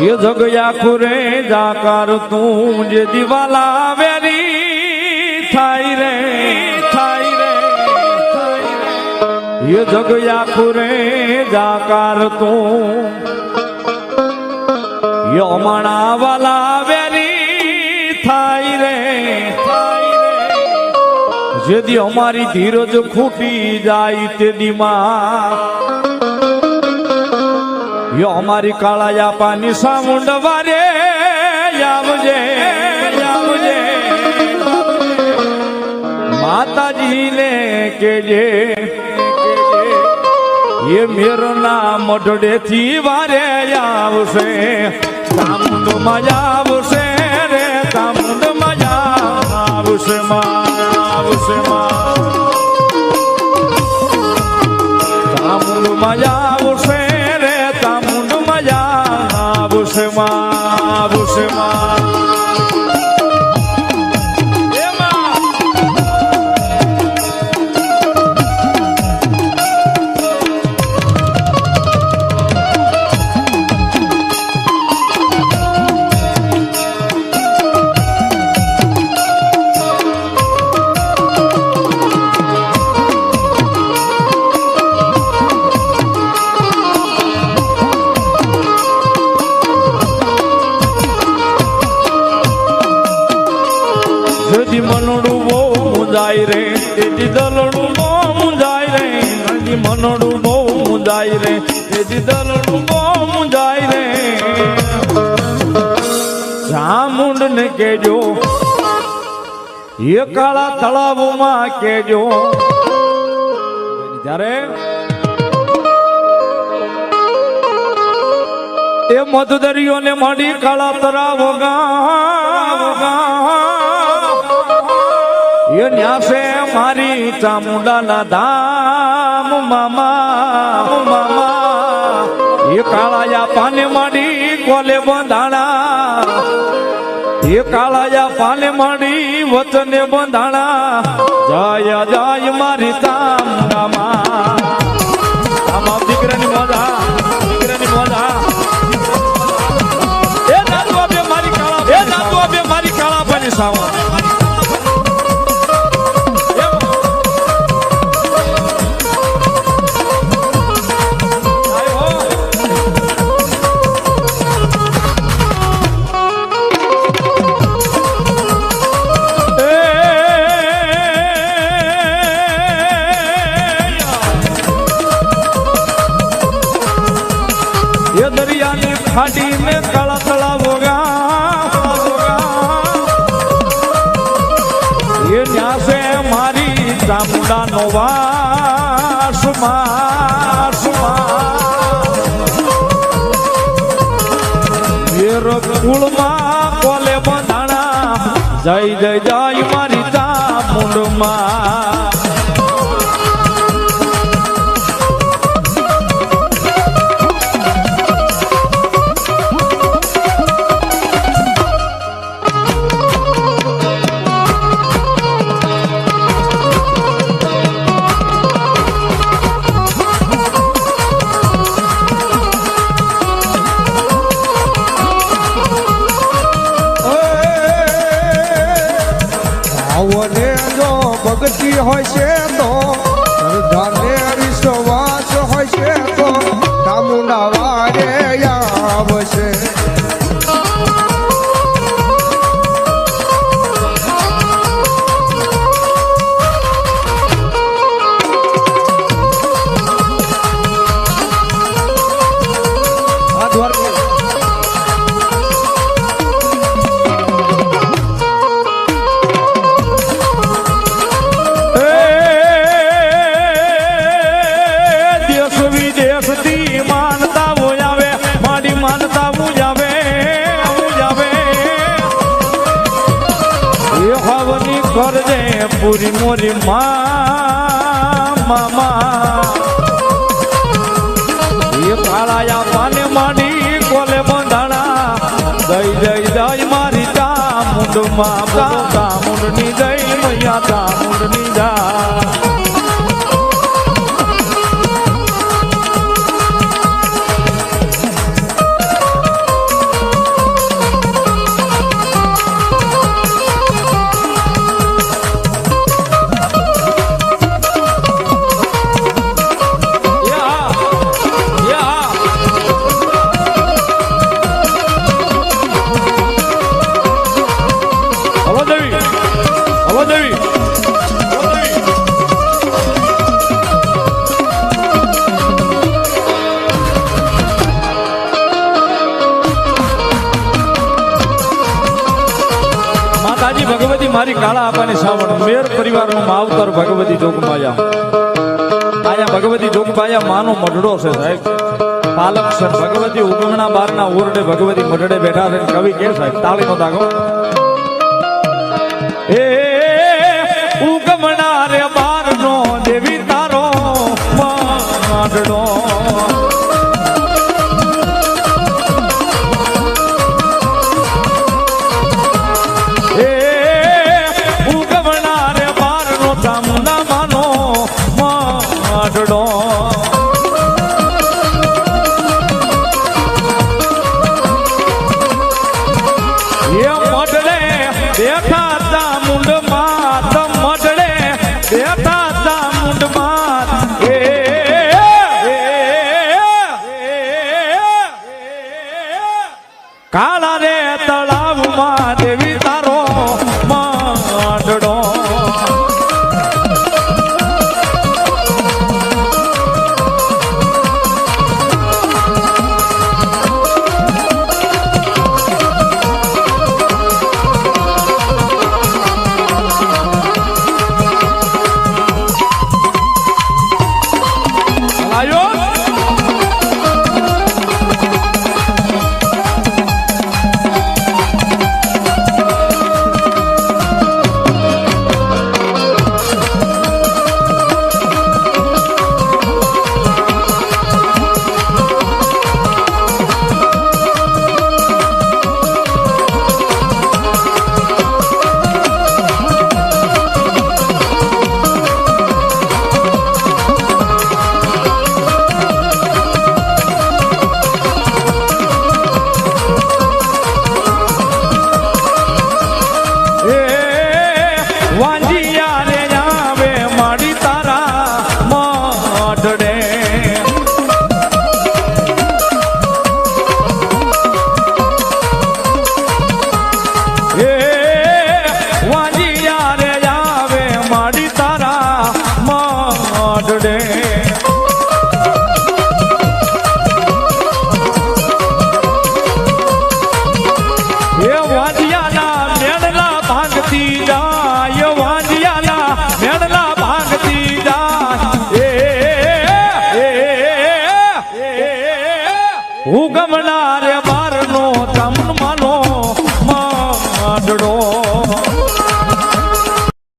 જગયા કુરે જાકાર તું જે દિવાલા વેરી થાય રે થાય રે થાય રે. એ જગયા કુરે જાકાર તું એ અમાણા વાલા વેરી થાય રે થાય રે જેદી અમારી ધીરજ ખૂટી જાય તે દીમાં યો અમારી કાળાયા પાની સામુંડ વારે આવજે આવજે. માતાજીને કેજે એ મેરના મઢડેથી વારે આવશે સામુંડ મજા આવશે રે સામુંડ મજા આવશે માં આવશે માં. તામુંડ માં આવશે જેથી મનડું બહુ મુંજાય રે. તેથી દલડું બહુ મુંજાય રે. તેથી મનડું બહુ મુંજાય રે. તેથી દલડું બહુ મુંજાય રે. ચામુંડ ને કેજો એ કાળા તળાવમાં કેજો જ્યારે એ મધદરિયો ને મળી કાળા તરાવ એ ન્યાસે મારી ચામુંડાના ધામ મામા મામા. એ કાળાયા પાને માડી કોલે બંધાણા. એ કાળાયા પાને માડી વચને બંધાણા. જય જય મારી ચામુંડામાં. આમાં દીકરાની મજા દીકરાની મજા. એ દાદુ આપે મારી કાળા એ દાદુ આપે મારી કાળા પાની સાવા મારી ચામુંડાનો વાસ માસ કુળમાં કોલે બંધાણા જય જય જય મારી ચામુંડમાં પૂરી મોરી મામા એ કાળાયા પાને માડી કોલે બંધાણા. દઈ દઈ દઈ મારી ચામુંડમાં ચામુંડની જય મૈયા ચામુંડની જા મારી કાળા આપાની સાવણ મેર પરિવારનું માવતર ભગવતી જોગમાયા. આયા ભગવતી જોગમાયા માનો મઢડો છે સાહેબ. પાલક છે ભગવતી ઉગમણા બારના ઓરડે ભગવતી મઢડે બેઠા છે. કવિ કે સાહેબ, તાળીનો દાગો બેઠા ચામુંડ માત મઢડે બેઠા ચામુંડ માત એ કાળા રે તળાવમાં દેવી